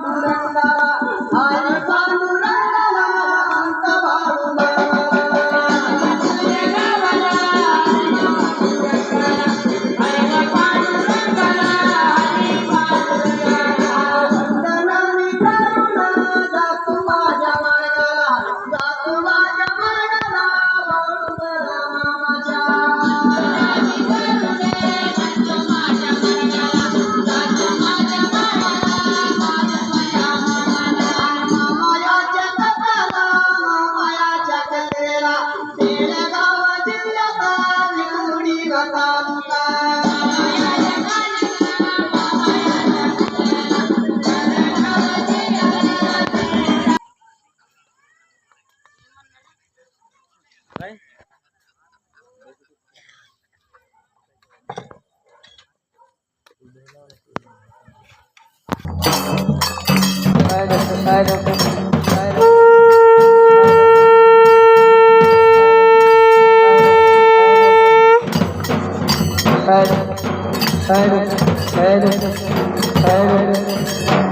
Não, não, não. काय नको काय नको काय नको काय नको काय नको काय नको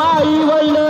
माई वैल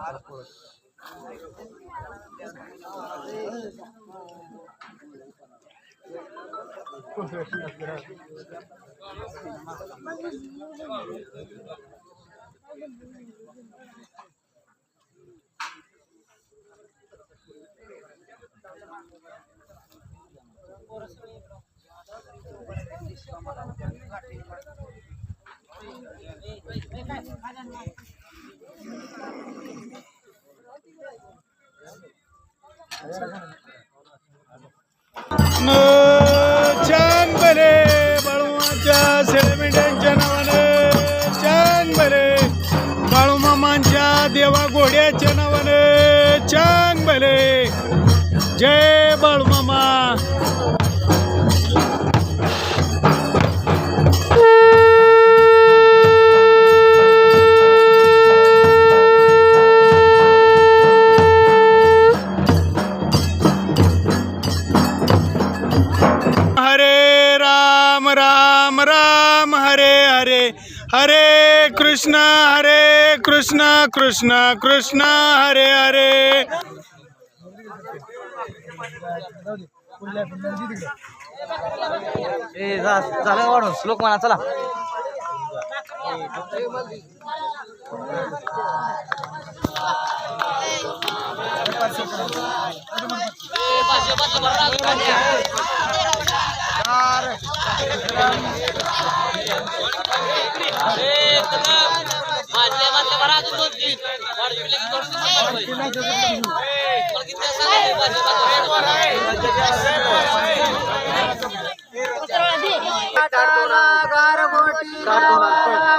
काय नको छान बरे बाळूमाच्या सेलिब्रिटींच्या नावाने. छान बरे बाळूमामांच्या देवा घोड्याच्या नावाने. छान बरे. जय हरे हरे कृष्ण हरे कृष्ण कृष्ण कृष्ण हरे हरे. झालं वाढून? श्लोक म्हणा चला.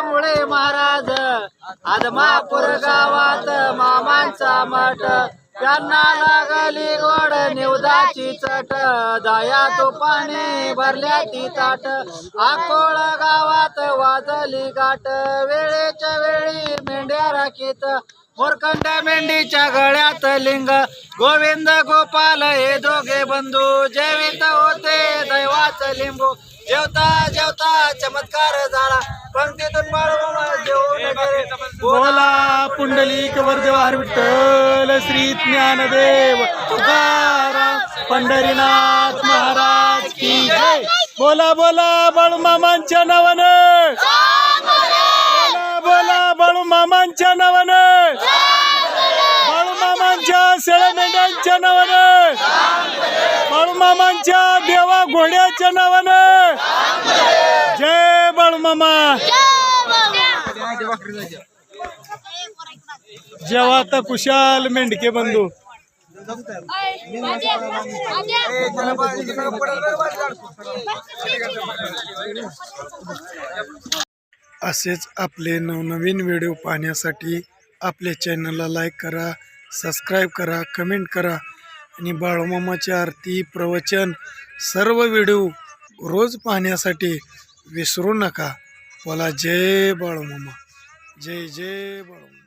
मुळे महाराज आदमापूर गावात मामांचा मठ त्यांना लागली गोड निवदाची चट. दया तुपाने भरल्या ती ताट. आकोळ गावात वाजली गाठ. वेळेच्या वेळी मेंढ्या राखीत. मोरखंड मेंढीच्या गळ्यात लिंग. गोविंद गोपाल हे दोघे बंधू. जेवित होते दैवाच लिंबू. जेवता जेवता चमत्कार झाला. बोला पुंडलिक वरदेवार विठ्ठल श्री ज्ञानदेव तुकाराम पंढरीनाथ महाराज की जय. बोला बोला बाळूमामांच्या नावानं. बोला बोला बाळूमामांच्या नावानं. बाळूमामांच्या सेळमेंढ्यांच्या नावानं. बाळूमामांच्या देवा घोड्याच्या नावानं. जय बळमामा जेव्हा आता कुशाल मेंढके बंधू. असेच आपले नवनवीन व्हिडिओ पाहण्यासाठी आपल्या चॅनलला लाईक करा सबस्क्राईब करा कमेंट करा आणि बाळूमामाची आरती प्रवचन सर्व व्हिडिओ रोज पाहण्यासाठी विसरू नका. बोला जय बाळूमामा. जय जय बाळूमामा.